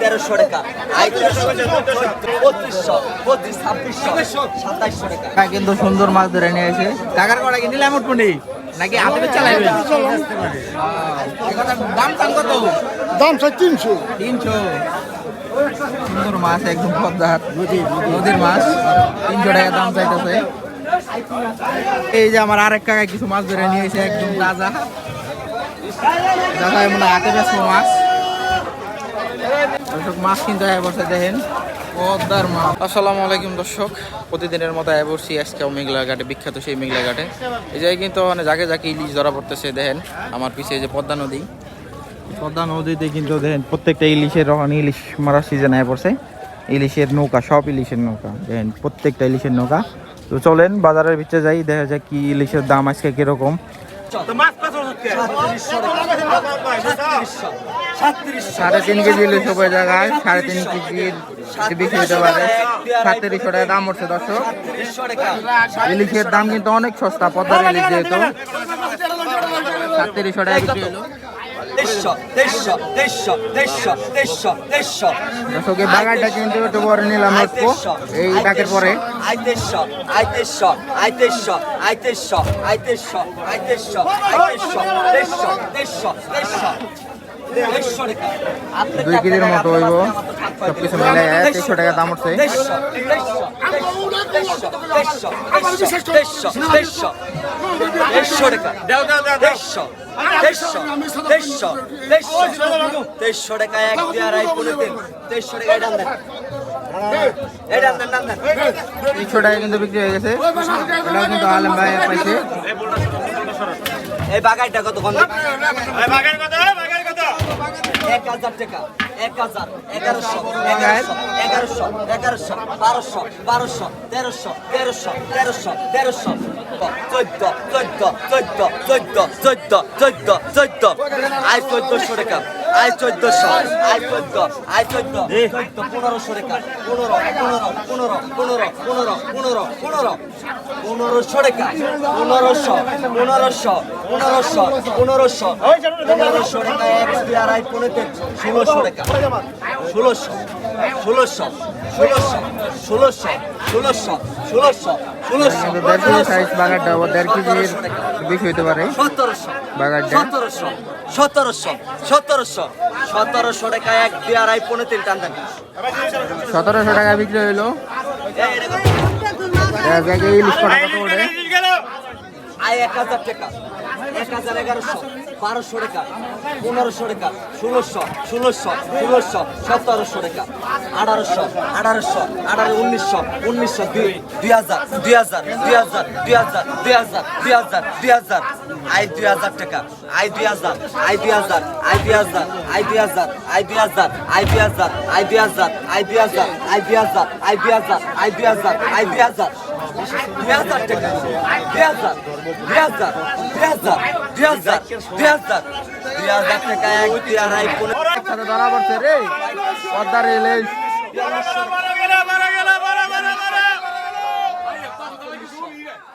তেরোশো টাকা টাকা কিন্তু সুন্দর মাছ ধরে নিয়ে এসে। কাকার কটা কি নিলাম উঠবনি নাকি হাতে চালাইবে দাম দাম কত? দাম চাই তিনশো। তিনশো। সুন্দর মাছ একদম পদ্মার নদীর মাছ। তিনশো টাকা দাম চাইতেছে। এই যে আমার আরেক কাকা কিছু মাছ ধরে নিয়ে এসে একদম তাজা দেখা মনে হয় হাতে ব্যস্ত মাছ। দর্শক, মাছ কিন্তু এক বছর দেখেন। পদ্মার মাছ। আসসালামু আলাইকুম, দর্শক। প্রতিদিনের মতো আয় বসছি আজকে মেঘলা ঘাটে, বিখ্যাত সেই মেঘলা ঘাটে। এই জায়গায় কিন্তু মানে যাকে যাকে ইলিশ ধরা পড়তেছে, দেখেন। আমার পিছিয়ে যে পদ্মা নদী। পদ্মা নদীতে কিন্তু, দেখেন, প্রত্যেকটা ইলিশের রকম ইলিশ মারার সিজন আয় পড়ছে। ইলিশের নৌকা, সব ইলিশের নৌকা, দেখেন, প্রত্যেকটা ইলিশের নৌকা। তো চলেন, বাজারের ভিতরে যাই, দেখা যায় কি ইলিশের দাম আজকে কীরকম। সাড়ে তিন কেজি ইলিশ হবে জায়গায় সাড়ে তিন কেজি বিক্রি হতে পারে। সাতত্রিশশো টাকা দাম উঠছে দর্শক। ইলিশের দাম কিন্তু অনেক সস্তা পদ্মার ইলিশ যেহেতু। সাতত্রিশশো টাকা বিক্রি হলো দর্শকের বাগানটা কিন্তু একটু পরে নিলাম এই ডাকের পরে দুই কেজির মতো হইব সবকিছু মিলে তেইশশো টাকা দাম উঠছে দেড়শো টাকা দেড়শো দেড়শো দেড়শো দেড়শো টাকা এক দিয়ে আড়াই পনেরো দিন দেড়শো টাকা এটা দেন এটা তিনশো টাকা কিন্তু বিক্রি হয়ে গেছে। এটাও কিন্তু আলম ভাই পাইছে। এই বাগাইটা কত কম? এক হাজার টাকা। এক হাজার এগারোশো এগারোশো এগারোশো এগারোশো বারোশো বারোশো তেরোশো তেরোশো তেরোশো তেরোশো। চোদ্দ চোদ্দ চোদ্দ চোদ্দ চোদ্দ চোদ্দ চোদ্দ আয় চোদ্দশো টাকা আয় চোদ্দশো আয় চোদ্দ আয় চোদ্দ চোদ্দ পনেরোশো টাকা পনেরো পনেরো পনেরো পনেরো পনেরো পনেরো পনেরো পনেরোশো টাকা পনেরোশো পনেরোশো পনেরোশো পনেরোশো পনেরোশো টাকা এক দুই আড়াই পনেরো ষোলোশো টাকা ষোলোশো ষোলোশো ষোলোশো ষোলোশো ষোলোশো ষোলোশো ষোলোশো দেড় সাইজ বাগারটা ও দেড় কেজির বেশি হইতে পারে। সতেরোশো বাগারটা সতেরোশো সতেরোশো সতেরোশো সতেরোশো টাকা এক দুই আড়াই পনেরো তিন টান টান সতেরোশো টাকা বিক্রি হইল। দেখা। ইলিশ কটা কত করে আয় এক হাজার টাকা এক হাজার এগারোশো। বারোশো টাকা পনেরোশো টাকা ষোলোশো ষোলোশো ষোলোশো সতেরোশো টাকা আঠারোশো আঠারোশো আঠারো উনিশশো উনিশশো দুই দুই হাজার দুই হাজার দুই হাজার দুই হাজার দুই হাজার দুই হাজার দুই হাজার আয় দুই হাজার টাকা আয় দুই হাজার আয় দুই হাজার আয় দুই হাজার আয় দুই হাজার আয় দুই হাজার আয় দুই হাজার আয় দুই হাজার আয় দুই হাজার আয় দুই হাজার আয় দুই হাজার আয় দুই হাজার আয় দুই হাজার দুই হাজার টাকা দুই হাজার দুই হাজার দুই হাজার দুই হাজার দুই হাজার দুই হাজার টাকা এক দুই আড়াই পনেরো ধরা পড়ছে রে পদ্মার ইলিশ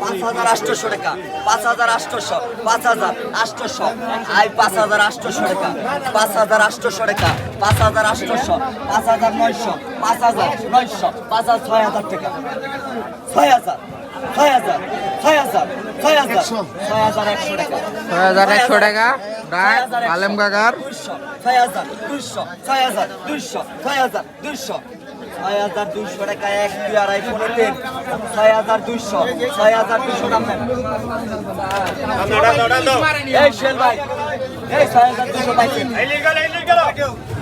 পাঁচ হাজার আটশোশো টাকা পাঁচ হাজার আটশোশো পাঁচ হাজার আটশোশো আই পাঁচ হাজার আটশোশো টাকা পাঁচ হাজার আটশোশো টাকা পাঁচ হাজার আটশোশো পাঁচ হাজার নয়শো পাঁচ হাজার নয়শো পাঁচ হাজার ছয় হাজার টাকা। ছয় হাজার ছয় হাজার ছয় হাজার ছয় হাজার ছয় হাজার একশো টাকা। ছয় হাজার একশো টাকা ডাক আলেম কাকার ছয় হাজার দুইশো ছয় হাজার দুইশো ছয় হাজার দুইশো ছয় হাজার দুইশো টাকা এক দুই আড়াই পনেরো তিন ছয় হাজার দুইশো ছয় হাজার দুইশো এই শেল ভাই এই ছয় হাজার দুইশো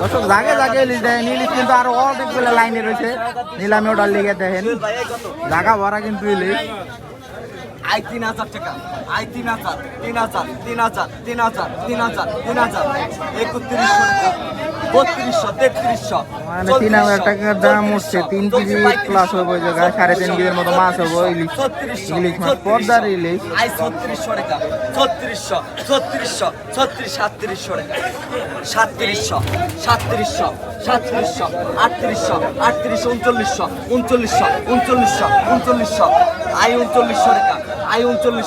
দর্শক জাগে জাগে ইলিশ দেয় ইলিশ কিন্তু আরও অনেকগুলো লাইনে রয়েছে। নিলামে ওটার লিগে দেখেন। জাগা ভরা কিন্তু ইলিশ আই তিন হাজার টাকা। আই তিন হাজার তিন হাজার তিন হাজার তিন হাজার তিন হাজার তিন হাজার। একত্রিশশো বত্রিশশো তেত্রিশশো মানে তিন হাজার টাকার দাম উঠছে তিন কেজি প্লাস হবে ওই জায়গায় সাড়ে তিন কেজির মতো মাছ হবে ইলিশ। ইলিশ মাছ পদ্মার ইলিশ। আই ছত্রিশশো টাকা ছত্রিশশো ছত্রিশশো ছত্রিশ সাতত্রিশশো টাকা। সাতত্রিশশো সাতত্রিশশো সাতত্রিশশো আটত্রিশশো আটত্রিশ উনচল্লিশশো উনচল্লিশশো উনচল্লিশশো উনচল্লিশশো। আই উনচল্লিশশো টাকা। আই উনচল্লিশশো